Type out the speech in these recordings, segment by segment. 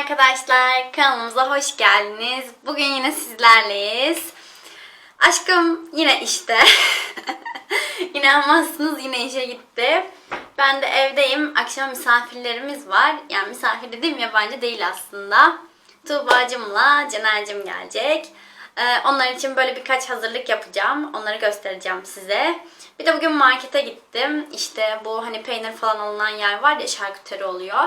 arkadaşlar, kanalımıza hoş geldiniz. Bugün yine sizlerleyiz. Aşkım yine işte. İnanmazsınız yine işe gitti. Ben de evdeyim. Akşam misafirlerimiz var. Yani misafir dediğim yabancı değil aslında. Tuğba'cımla Caner'cim gelecek. Ee, onlar için böyle birkaç hazırlık yapacağım. Onları göstereceğim size. Bir de bugün markete gittim. İşte bu hani peynir falan alınan yer var ya şarküteri oluyor.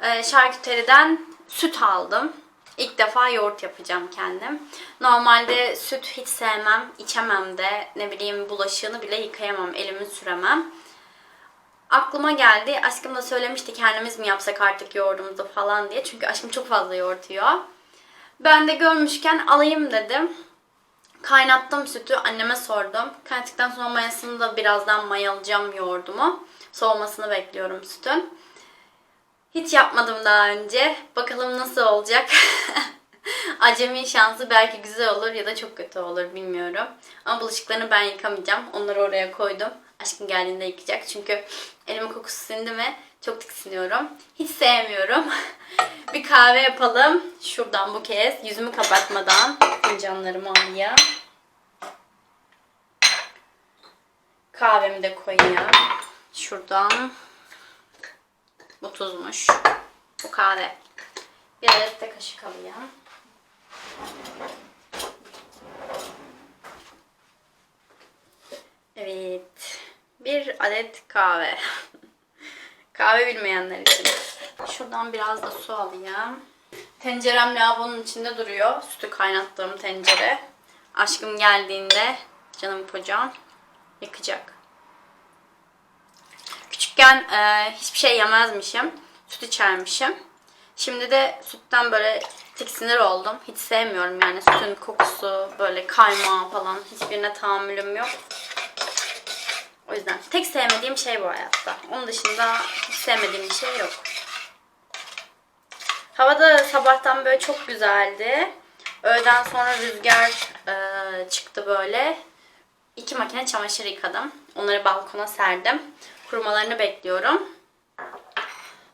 Ee, şarküteriden süt aldım. İlk defa yoğurt yapacağım kendim. Normalde süt hiç sevmem, içemem de. Ne bileyim bulaşığını bile yıkayamam, elimi süremem. Aklıma geldi. Aşkım da söylemişti kendimiz mi yapsak artık yoğurdumuzu falan diye. Çünkü aşkım çok fazla yoğurt yiyor. Ben de görmüşken alayım dedim. Kaynattım sütü. Anneme sordum. Kaynattıktan sonra mayasını da birazdan mayalayacağım yoğurdumu. Soğumasını bekliyorum sütün. Hiç yapmadım daha önce. Bakalım nasıl olacak. Acemi şansı belki güzel olur ya da çok kötü olur bilmiyorum. Ama bulaşıklarını ben yıkamayacağım. Onları oraya koydum. Aşkım geldiğinde yıkayacak. Çünkü elimin kokusu sindi mi çok tiksiniyorum. Hiç sevmiyorum. Bir kahve yapalım. Şuradan bu kez yüzümü kapatmadan fincanlarımı alayım. Kahvemi de koyayım. Şuradan. Tuzmuş. Bu kahve. Bir adet de kaşık alayım. Evet. Bir adet kahve. kahve bilmeyenler için. Şuradan biraz da su alayım. Tencerem lavabonun içinde duruyor. Sütü kaynattığım tencere. Aşkım geldiğinde canım kocam yakacak. Küçükken e, hiçbir şey yemezmişim. Süt içermişim. Şimdi de sütten böyle tiksinir oldum. Hiç sevmiyorum yani sütün kokusu, böyle kaymağı falan hiçbirine tahammülüm yok. O yüzden tek sevmediğim şey bu hayatta. Onun dışında hiç sevmediğim bir şey yok. Hava da sabahtan böyle çok güzeldi. Öğleden sonra rüzgar e, çıktı böyle. İki makine çamaşır yıkadım. Onları balkona serdim. Kurumalarını bekliyorum.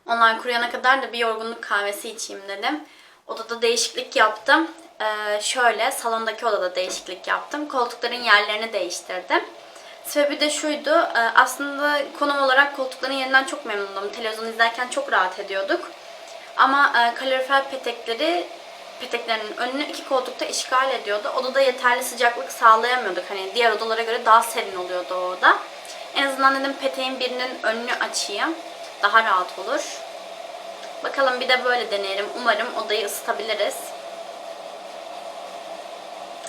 Onlar kuruyana kadar da bir yorgunluk kahvesi içeyim dedim. Odada değişiklik yaptım. Ee, şöyle salondaki odada değişiklik yaptım. Koltukların yerlerini değiştirdim. Sebebi de şuydu. e, Aslında konum olarak koltukların yerinden çok memnundum. Televizyon izlerken çok rahat ediyorduk. Ama e, kalorifer petekleri peteklerinin önünü iki koltukta işgal ediyordu. Odada yeterli sıcaklık sağlayamıyorduk. Hani diğer odalara göre daha serin oluyordu o oda. En azından dedim peteğin birinin önünü açayım. Daha rahat olur. Bakalım bir de böyle deneyelim. Umarım odayı ısıtabiliriz.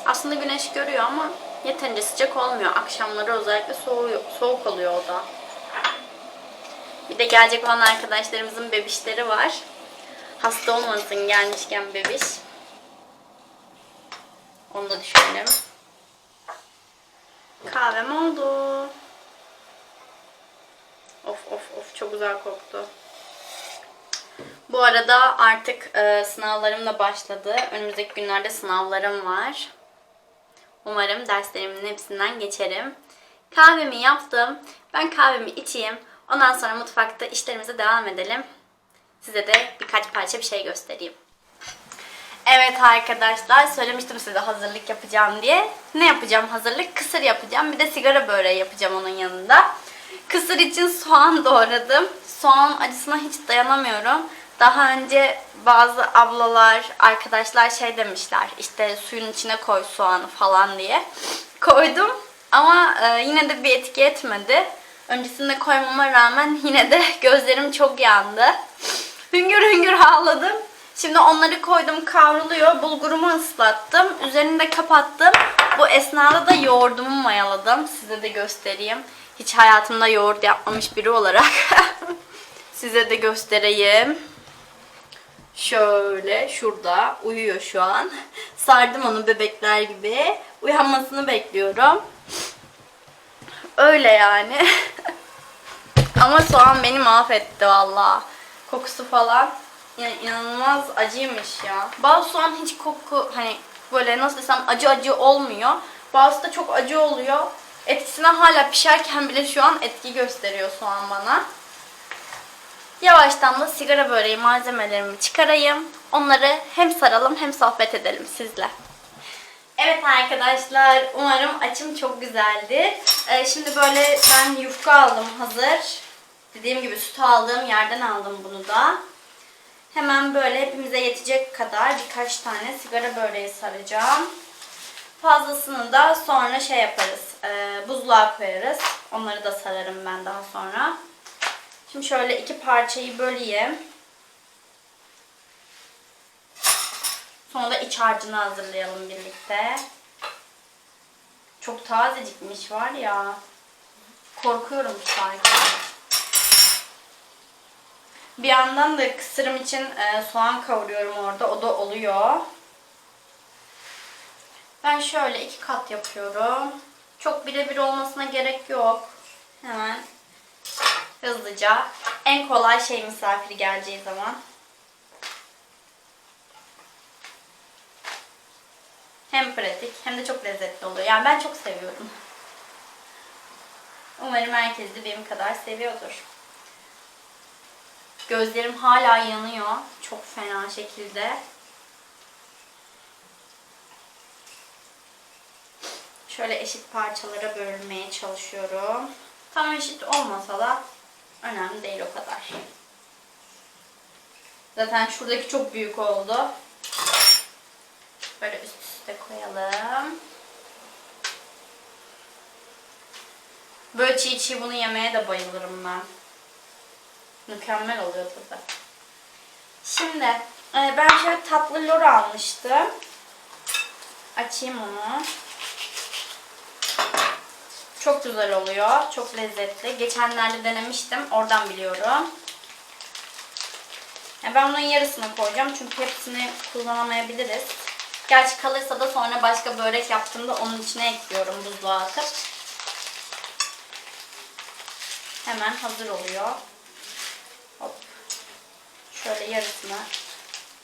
Aslında güneş görüyor ama yeterince sıcak olmuyor. Akşamları özellikle soğuyor, soğuk oluyor oda. Bir de gelecek olan arkadaşlarımızın bebişleri var. Hasta olmasın gelmişken bebiş. Onu da düşünelim. Kahvem oldu. Of of çok güzel koktu. Bu arada artık e, sınavlarım da başladı. Önümüzdeki günlerde sınavlarım var. Umarım derslerimin hepsinden geçerim. Kahvemi yaptım. Ben kahvemi içeyim. Ondan sonra mutfakta işlerimize devam edelim. Size de birkaç parça bir şey göstereyim. Evet arkadaşlar söylemiştim size hazırlık yapacağım diye. Ne yapacağım hazırlık? Kısır yapacağım. Bir de sigara böreği yapacağım onun yanında. Kısır için soğan doğradım. Soğan acısına hiç dayanamıyorum. Daha önce bazı ablalar, arkadaşlar şey demişler. işte suyun içine koy soğanı falan diye. Koydum ama e, yine de bir etki etmedi. Öncesinde koymama rağmen yine de gözlerim çok yandı. Hüngür hüngür ağladım. Şimdi onları koydum kavruluyor. Bulgurumu ıslattım. Üzerini de kapattım. Bu esnada da yoğurdumu mayaladım. Size de göstereyim. Hiç hayatımda yoğurt yapmamış biri olarak. Size de göstereyim. Şöyle şurada uyuyor şu an. Sardım onu bebekler gibi. Uyanmasını bekliyorum. Öyle yani. Ama soğan beni mahvetti valla. Kokusu falan. Yani inanılmaz acıymış ya. Bazı soğan hiç koku hani böyle nasıl desem acı acı olmuyor. Bazısı da çok acı oluyor. Etkisine hala pişerken bile şu an etki gösteriyor soğan bana. Yavaştan da sigara böreği malzemelerimi çıkarayım. Onları hem saralım hem sohbet edelim sizle. Evet arkadaşlar, umarım açım çok güzeldi. Ee, şimdi böyle ben yufka aldım hazır. Dediğim gibi sütü aldığım yerden aldım bunu da. Hemen böyle hepimize yetecek kadar birkaç tane sigara böreği saracağım. Fazlasını da sonra şey yaparız, e, buzluğa koyarız. Onları da sararım ben daha sonra. Şimdi şöyle iki parçayı böleyim. Sonra da iç harcını hazırlayalım birlikte. Çok tazecikmiş var ya. Korkuyorum sanki. Bir yandan da kısırım için e, soğan kavuruyorum orada. O da oluyor. Ben şöyle iki kat yapıyorum. Çok birebir olmasına gerek yok. Hemen hızlıca. En kolay şey misafir geleceği zaman. Hem pratik hem de çok lezzetli oluyor. Yani ben çok seviyorum. Umarım herkes de benim kadar seviyordur. Gözlerim hala yanıyor. Çok fena şekilde. Şöyle eşit parçalara bölmeye çalışıyorum. Tam eşit olmasa da önemli değil o kadar. Zaten şuradaki çok büyük oldu. Böyle üst üste koyalım. Böyle çiğ çiğ bunu yemeye de bayılırım ben. Mükemmel oluyor tadı. Şimdi e, ben şöyle tatlı lor almıştım. Açayım onu. Çok güzel oluyor. Çok lezzetli. Geçenlerde denemiştim. Oradan biliyorum. Ya ben bunun yarısını koyacağım. Çünkü hepsini kullanamayabiliriz. Gerçi kalırsa da sonra başka börek yaptığımda onun içine ekliyorum buzluğa atıp. Hemen hazır oluyor. Hop. Şöyle yarısını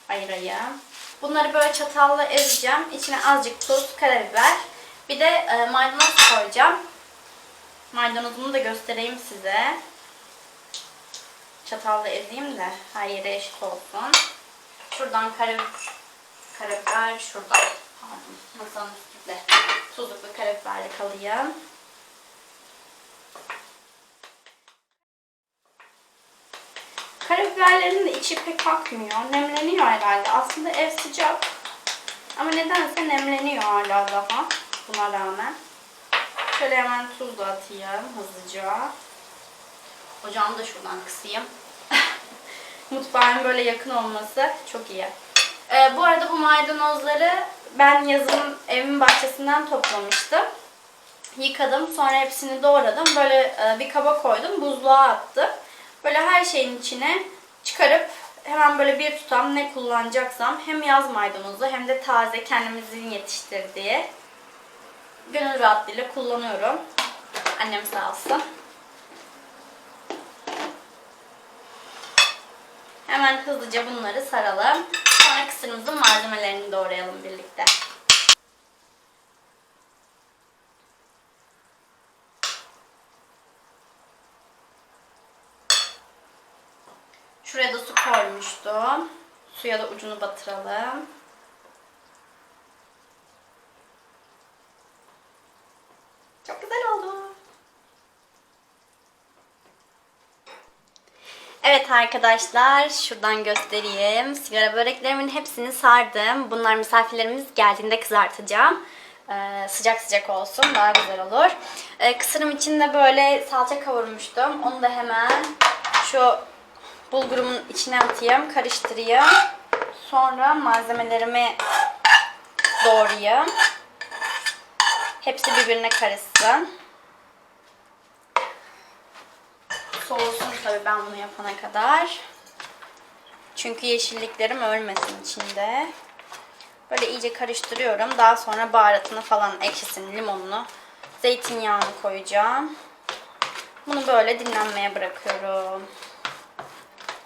ayırayım. Bunları böyle çatalla ezeceğim. İçine azıcık tuz, karabiber. Bir de e, maydanoz koyacağım. Maydanozunu da göstereyim size. Çatalla ezeyim de her yere eşit olsun. Şuradan karabiber, karabiber şuradan. Pardon, masanın üstünde. Tuzluk ve karabiberle kalayım. Karabiberlerin de içi pek akmıyor. Nemleniyor herhalde. Aslında ev sıcak. Ama nedense nemleniyor hala daha. Buna rağmen. Şöyle hemen tuz da atayım hızlıca. Ocağımı da şuradan kısayım. Mutfağın böyle yakın olması çok iyi. Ee, bu arada bu maydanozları ben yazın evimin bahçesinden toplamıştım. Yıkadım. Sonra hepsini doğradım. Böyle e, bir kaba koydum. Buzluğa attım. Böyle her şeyin içine çıkarıp hemen böyle bir tutam ne kullanacaksam hem yaz maydanozu hem de taze kendimizin yetiştirdiği gönül rahatlığıyla kullanıyorum. Annem sağ olsun. Hemen hızlıca bunları saralım. Sonra kısırımızın malzemelerini doğrayalım birlikte. Şuraya da su koymuştum. Suya da ucunu batıralım. Çok güzel oldu. Evet arkadaşlar şuradan göstereyim. Sigara böreklerimin hepsini sardım. Bunlar misafirlerimiz geldiğinde kızartacağım. Ee, sıcak sıcak olsun daha güzel olur. Ee, kısırım için de böyle salça kavurmuştum. Onu da hemen şu bulgurumun içine atayım, karıştırayım. Sonra malzemelerimi doğrayayım. Hepsi birbirine karışsın. Soğusun tabii ben bunu yapana kadar. Çünkü yeşilliklerim ölmesin içinde. Böyle iyice karıştırıyorum. Daha sonra baharatını falan ekşisini, limonunu, zeytinyağını koyacağım. Bunu böyle dinlenmeye bırakıyorum.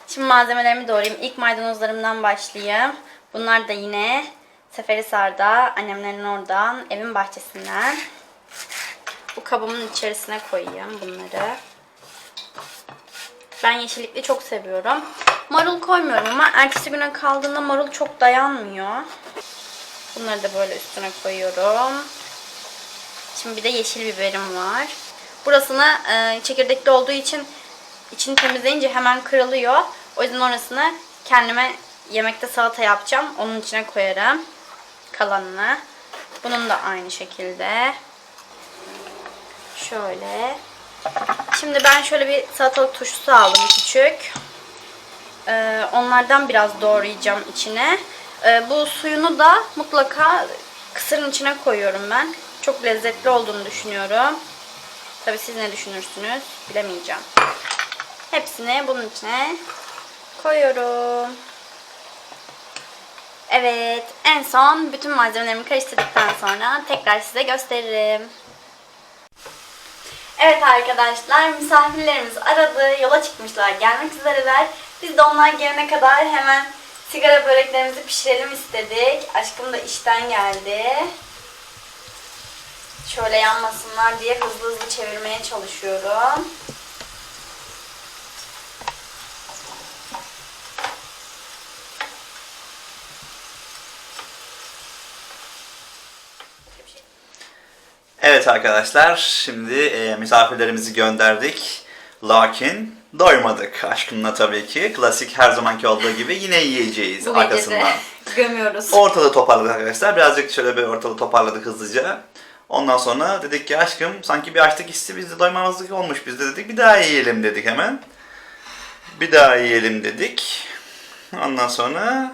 Şimdi malzemelerimi doğrayayım. İlk maydanozlarımdan başlayayım. Bunlar da yine Seferihisar'da, annemlerin oradan, evin bahçesinden. Bu kabımın içerisine koyayım bunları. Ben yeşillikli çok seviyorum. Marul koymuyorum ama ertesi güne kaldığında marul çok dayanmıyor. Bunları da böyle üstüne koyuyorum. Şimdi bir de yeşil biberim var. Burasını e, çekirdekli olduğu için içini temizleyince hemen kırılıyor. O yüzden orasını kendime yemekte salata yapacağım. Onun içine koyarım. Kalanını. Bunun da aynı şekilde. Şöyle. Şimdi ben şöyle bir salatalık turşusu aldım küçük. Ee, onlardan biraz doğrayacağım içine. Ee, bu suyunu da mutlaka kısırın içine koyuyorum ben. Çok lezzetli olduğunu düşünüyorum. Tabii siz ne düşünürsünüz bilemeyeceğim. Hepsini bunun içine koyuyorum. Evet, en son bütün malzemelerimi karıştırdıktan sonra tekrar size gösteririm. Evet arkadaşlar, misafirlerimiz aradı, yola çıkmışlar, gelmek üzereler. Biz de onlar gelene kadar hemen sigara böreklerimizi pişirelim istedik. Aşkım da işten geldi. Şöyle yanmasınlar diye hızlı hızlı çevirmeye çalışıyorum. Evet arkadaşlar, şimdi e, misafirlerimizi gönderdik. Lakin doymadık aşkınla tabii ki. Klasik her zamanki olduğu gibi yine yiyeceğiz Bu arkasından. gömüyoruz. Ortalığı toparladık arkadaşlar. Birazcık şöyle bir ortalığı toparladık hızlıca. Ondan sonra dedik ki aşkım sanki bir açlık hissi bizde doymamazlık olmuş. Biz de dedik bir daha yiyelim dedik hemen. Bir daha yiyelim dedik. Ondan sonra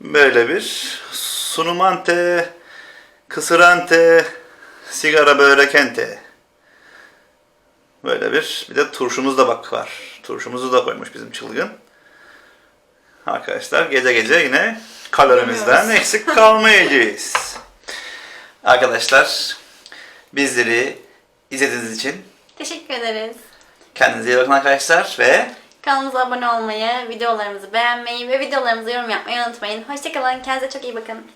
böyle bir sunumante, kısırante, sigara börekente. Böyle bir, bir de turşumuz da bak var. Turşumuzu da koymuş bizim çılgın. Arkadaşlar gece gece yine kalorimizden eksik kalmayacağız. Arkadaşlar bizleri izlediğiniz için Teşekkür ederiz. kendinize iyi bakın arkadaşlar ve Kanalımıza abone olmayı, videolarımızı beğenmeyi ve videolarımıza yorum yapmayı unutmayın. Hoşçakalın. Kendinize çok iyi bakın.